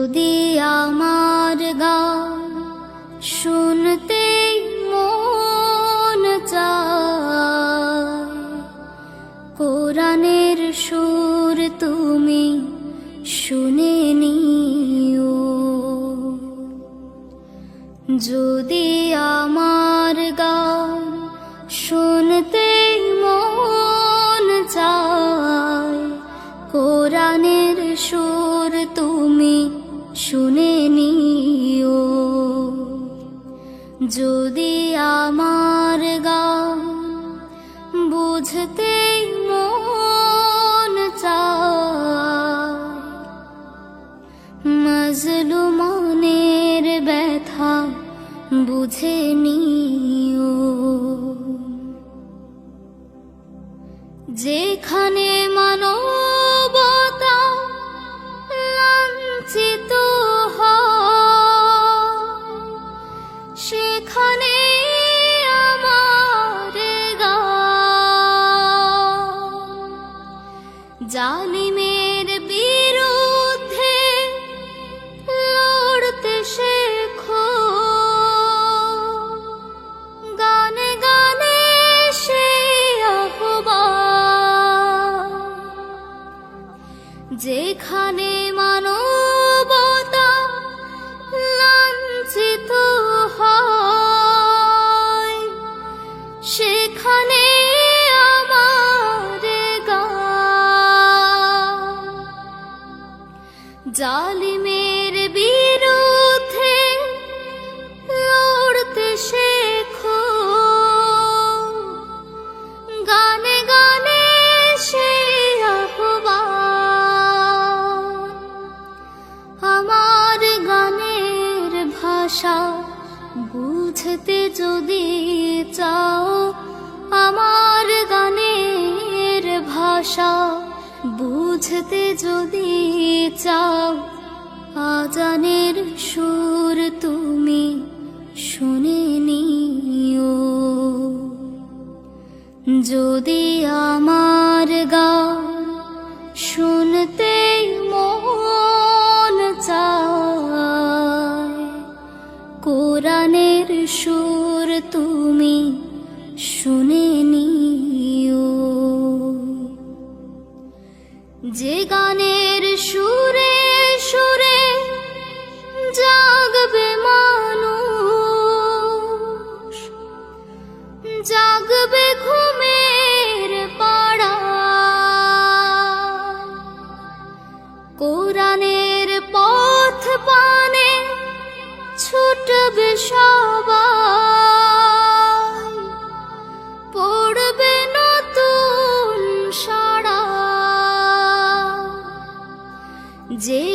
যদি আমার গা শুনতে মন চায় কোরআনের সুর তুমি শুনে নিও। যদি আমার শুনে নিও। যদি আমার গান বুঝতে মন চায় মজলুমানের ব্যথা বুঝে নিও। যেখানে মানবতা জালিমের বিরুদ্ধে লড়তে শেখো। গানে গানে সে যেখানে মানবতা লাঞ্ছিত হয় সেখানে জালিমের বুঝতে যদি চাও, আজানের সুর তুমি শুনে নিও। যদি আমার গা শুনতে মন চায়, কোরআনের সুর তুমি শুনে নিও। যে গানের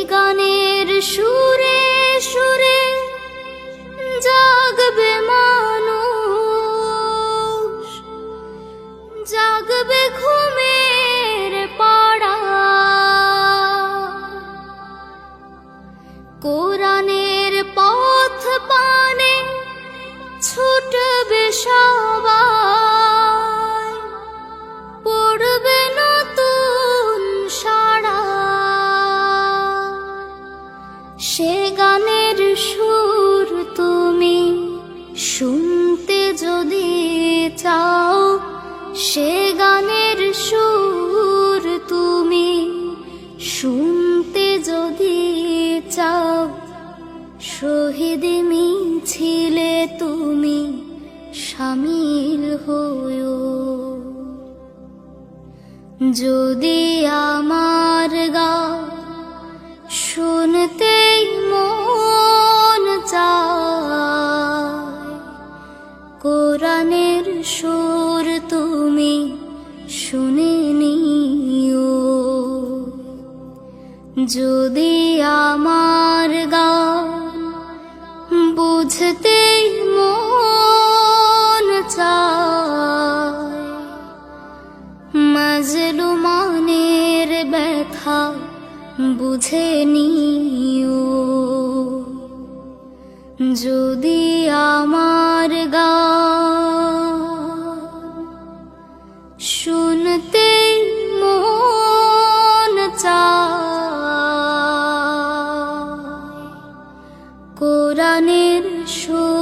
গানের সুরে সুরে জাগবে মানুষ জাগবে ঘুমের সে গানের সুর তুমি শুনতে যদি চাও, সে গানের সুর তুমি শুনতে যদি চাও, শহীদ মিছিলে তুমি সামিল হও যদি আমার যদি আমার গান বুঝতে মন চায় মাজলুমানের ব্যথা বুঝে নিও। যদি আমার গান কোরআনের তুই